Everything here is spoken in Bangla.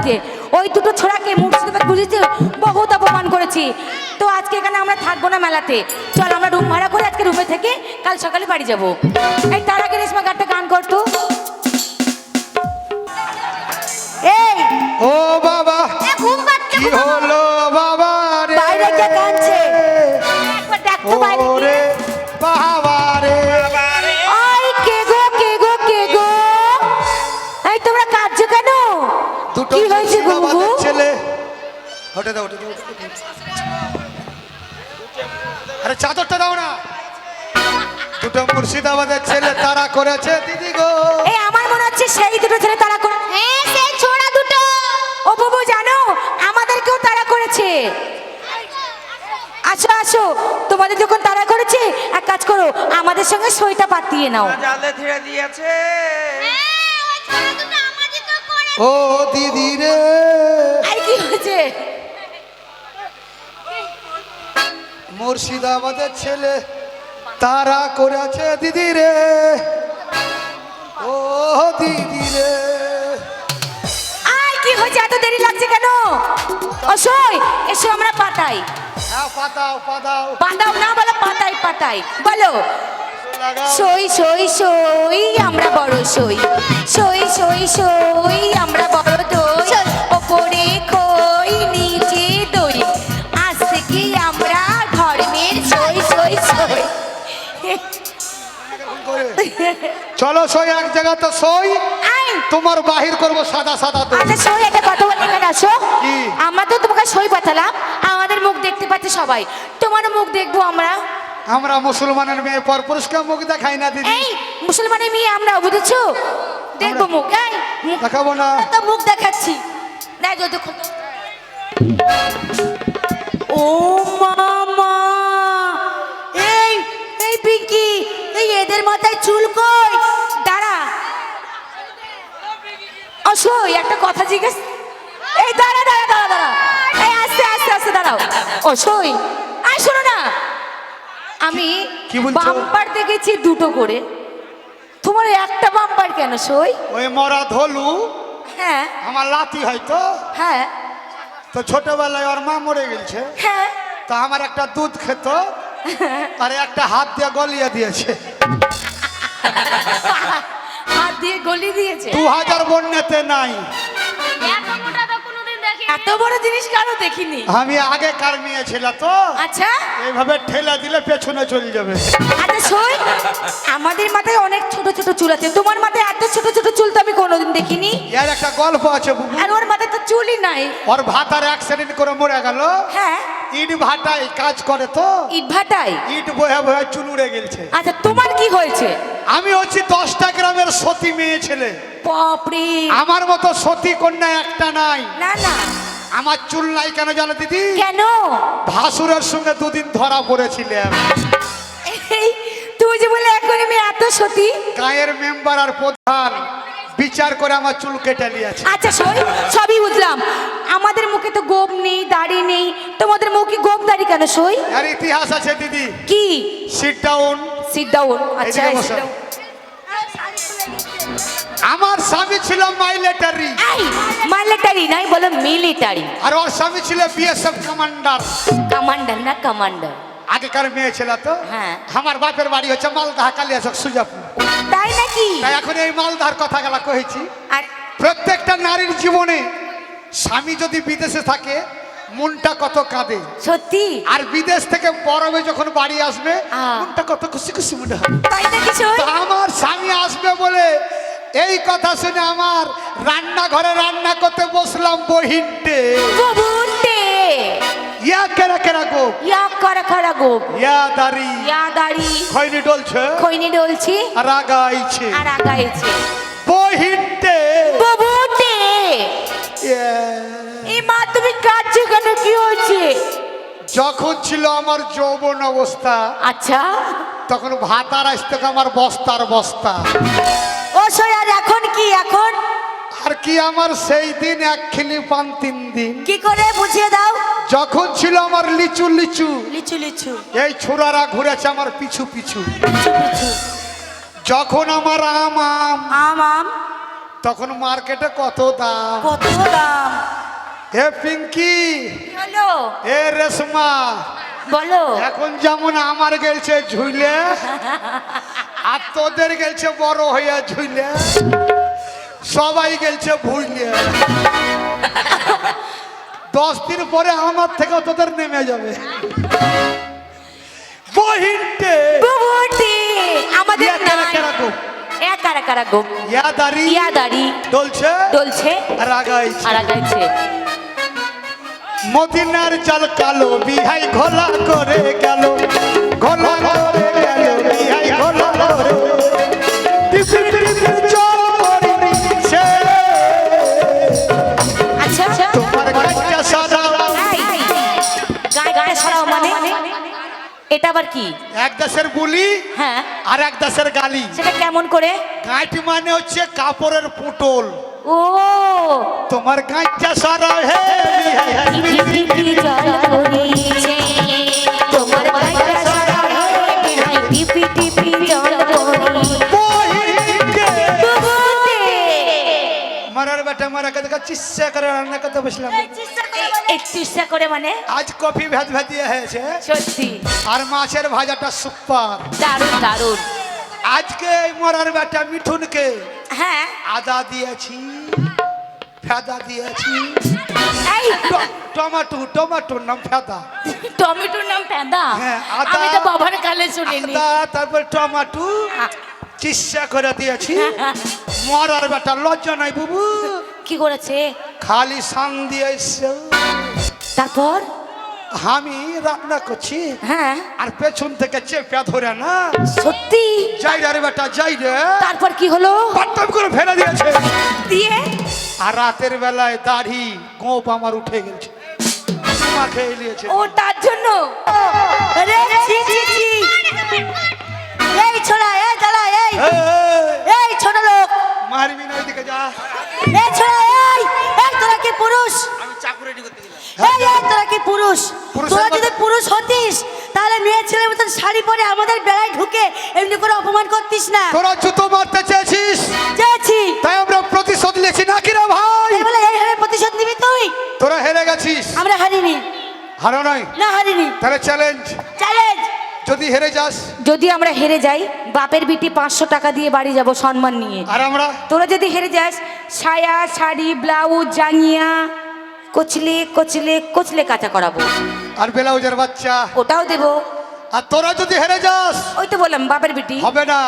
মেলাতে ওই দুটো ছোড়াকে মুর্শিদাবাদ বুঝেছি বহুত অপমান করেছি। তো আজকে এখানে আমরা থাকব না মেলাতে। চল আমরা রুম ভাড়া করে আজকে রুমে থেকে কাল সকালে বাড়ি যাব। এই তার আগে রেশমা গানটা গান করতো? এই! ও বাবা! ঘুম পাচ্ছে কি হলো বাবা বাইরে কে কাঁদছে? একবার দেখ তো বাইরে ওঠে দাও ওঠে দাও। আরে চাদরটা দাও না। দুটো মুর্শিদাবাদের ছেলে তারা করেছে দিদি গো। এই আমার মনে হচ্ছে সেই দুটো ছেলে তারা করে হ্যাঁ সেই ছোড়া দুটো। ও বাবু জানো আমাদেরকেও তারা করেছে। আসো আসো তোমাদের যখন তারা করেছে এক কাজ করো আমাদের সঙ্গে সইটা পাতিয়ে নাও। জালে ছেড়ে দিয়েছে ও দিদি রে। আর কি হয়েছে? মুর্শিদাবাদের ছেলে তারা করেছে দিদি রে। ও দিদি রে। আর কি হয়েছে? এত দেরি লাগছে কেন? ও সই এসো আমরা পাতাই। পাতাও পাতাও। পাতাও না বলো পাতাই পাতাই। বলো। সই সই সই আমরা বড় সই সই সই সই আমরা বড় দই ওপরে চলো সই এক জায়গা তো সই। তোমার বাহির করব সাদা সাদা তো আচ্ছা সই একটা কথা বলে এখানে আসো। কি? আমরা তো তোমাকে সই পাঠালাম আমাদের মুখ দেখতে পাচ্ছে সবাই। তোমার মুখ দেখব আমরা। আমরা মুসলমানের মেয়ে পর পুরুষকে মুখ দেখাই না দিদি। এই মুসলমানের মেয়ে আমরা বুঝেছ? দেখব মুখ এই মুখ দেখাবো না। তো মুখ দেখাচ্ছি। দেখ যদি ও মামা এই এই এদের মাথায় চুল কই? দাঁড়া। অসই একটা কথা জিজ্ঞেস। এই দাঁড়া দাঁড়া দাঁড়া দাঁড়া। এই আস্তে আস্তে আস্তে দাঁড়াও। অসই আয় শোনো না। আমি? বাম্পার দেখেছি দুটো করে। তোমার একটা বাম্পার কেন সই? ওই মরা ধলু হ্যাঁ। আমার লাতি হয়তো হ্যাঁ। তো ছোটবেলায় ওর মা মরে গেছে। হ্যাঁ। তা আমার একটা দুধ খেত। আর একটা হাত দিয়ে গলিয়ে দিয়েছে। হাত দিয়ে গলি দিয়েছে? দু হাজার বন্যাতে নাই। এত বড় জিনিস কারও দেখিনি? আমি আগে কার মেয়ে ছিল তো? আচ্ছা। এইভাবে ঠেলা দিলে পেছনে চলে যাবে। আচ্ছা শোন। আমাদের মাথায় অনেক ছোট ছোট চুল আছে। তোমার মাথায় এত ছোট ছোট দেখিনি। এর একটা গল্প আছে বুবু। আর ওর মাথায় তো চুলই নাই। ওর ভাতার অ্যাক্সিডেন্ট করে মরে গেল। হ্যাঁ। ইট ভাটায় কাজ করে তো। ইট ভাটাই ইট বয়ে বয়ে গেছে আচ্ছা তোমার কি হয়েছে? আমি হচ্ছি দশটা গ্রামের সতী মেয়ে ছেলে। বাপরে। আমার মতো সতী কন্যা একটা নাই। না না। আমার চুল নাই কেন জানো দিদি? কেন? ভাসুরের সঙ্গে দুদিন ধরা পড়েছিলাম। তুই যে বলে এখন আমি এত সতী? গায়ের মেম্বার আর প্রধান। বিচার করে আমার চুল কেটে নিয়েছে। আচ্ছা শোন সবই বুঝলাম। আমাদের মুখে তো গোপ নেই দাড়ি নেই। তোমাদের মুখে গোপ দাড়ি কেন সই? আর ইতিহাস আছে দিদি। কি? সিট ডাউন সিট ডাউন আচ্ছা। আমার স্বামী ছিল মাইলেটারি এই মিলিটারি নাই বলো মিলিটারি আর ওর স্বামী ছিল বিএসএফ কমান্ডার কমান্ডার না কমান্ডার আগেকার মেয়ে ছিল তো? হ্যাঁ। আমার বাপের বাড়ি হচ্ছে মালদাহ কালিয়াচক সুজাপুর। নাকি তাই এখন এই মালদার কথা গেলা কহেছি আর প্রত্যেকটা নারীর জীবনে স্বামী যদি বিদেশে থাকে মনটা কত কাঁদে। সত্যি? আর বিদেশ থেকে বরফে যখন বাড়ি আসবে। মনটা কত খুশি খুশি মনে তা আমার স্বামী আসবে বলে এই কথা শুনে আমার রান্নাঘরে রান্না করতে বসলাম বহিনটে। কেরা করা করা গোপ ইয়া দাড়ি। ইয়া দাড়ি। খৈনি ডলছে? খৈনি ডলছি। আর আগাইছে। আর আগাইছে। বহিনটে। গোবুন্টে ইয়া। এই মা তুমি কাঁদছো কেন? কি হয়েছে? যখন ছিল আমার যৌবন অবস্থা আচ্ছা। তখন ভাতার আসতে আমার বস্তার বস্তা। ও আর এখন কি? এখন? আর কি আমার সেই দিন এক খিলি পান তিন দিন। কি করে? বুঝিয়ে দাও। যখন ছিল আমার লিচু লিচু লিচু লিচু। এই ছোড়ারা ঘুরেছে আমার পিছু পিছু। যখন আমার আম আম আম আম। তখন মার্কেটে কত দাম? কত দাম? এ পিঙ্কি হলো? এ রেশমা। বলো। এখন যেমন আমার গেলছে ঝুলে আর তোদের গেলছে বড় হইয়া ঝুলে সবাই গেলছে ভুইলে। দশ দিন পরে আমার থেকে তোদের নেমে যাবে। বহিনটে বুবুটি আমাদের কারা কারা গো? এ কারা কারা গো? ইয়া দাড়ি। ইয়া দাড়ি। ডলছে ডলছে আর আগাইছে। আর আগাইছে। মদিনার জল কালো বিহাই ঘোলা করে গেল। ঘোলা করে এটা আবার কি এক দেশের বুলি হ্যাঁ আর এক দেশের গালি সেটা কেমন করে গাঁটি মানে হচ্ছে কাপড়ের পুটল ও তোমার গাঁটা সারা হে তোমার টিপি টিপি জল পড়েছে মারার বেটা মারা কাছে চিৎসা করে রান্না করতে বসলাম একটু ইচ্ছা করে মানে? আজ কফি ভেদ ভেদিয়ে হয়েছে। সত্যি। আর মাছের ভাজাটা সুপার। দারুণ দারুণ। আজকে মরার বেটা মিঠুনকে হ্যাঁ। আদা দিয়েছি ফেদা দিয়েছি। এই! টমাটো টমাটোর নাম ফেদা। টমেটোর নাম প্যাদা হ্যাঁ, আমি তো বাবার কালে শুনিনি। তারপর টমাটো চিৎসা করে দিয়েছি। মরার বেটা লজ্জা নাই বুবু। কি করেছে? খালি সান দিয়েছে। তারপর? আমি রান্না করছি। হ্যাঁ। আর পেছন থেকে চেপে ধরে না। সত্যি? যাই রে বেটা যাই রে। তারপর কি হলো? পাট্টাম করে ফেলে দিয়েছে। দিয়ে? আর রাতের বেলায় দাড়ি গোপ আমার উঠে গেছে। চুমা খেয়ে নিয়েছে। ও তার জন্য? আরে ছি ছি ছি। এই ছোড়া এই দাঁড়া এই। এই, এই ছোট লোক। মারবি না ওইদিকে যা। এই ছোড়া পুরুষ? আমি চাকু করতে গেলাম। এই এই তোরা কি পুরুষ? তোরা যদি পুরুষ হতিস তাহলে মেয়ে ছেলের মতন শাড়ি পরে আমাদের বেলায় ঢুকে এমনি করে অপমান করতিস না? তোরা জুতো মারতে চেয়েছিস? চেয়েছি। তাই আমরা প্রতিশোধ নিয়েছি নাকি রে ভাই? তাই বলে এইভাবে প্রতিশোধ নিবি তুই? তোরা হেরে গেছিস। আমরা হারিনি। হারো নাই? না হারিনি। তাহলে চ্যালেঞ্জ চ্যালেঞ্জ যদি হেরে যাস যদি আমরা হেরে যাই বাপের বিটি পাঁচশো টাকা দিয়ে বাড়ি যাব সম্মান নিয়ে। আর আমরা? তোরা যদি হেরে যাস সায়া শাড়ি ব্লাউজ জাঙ্গিয়া কচলে কচলে কচলে কাঁচা করাবো। আর ব্লাউজের বাচ্চা? ওটাও দেবো। আর তোরা যদি হেরে যাস ওই তো বললাম বাপের বিটি। হবে না।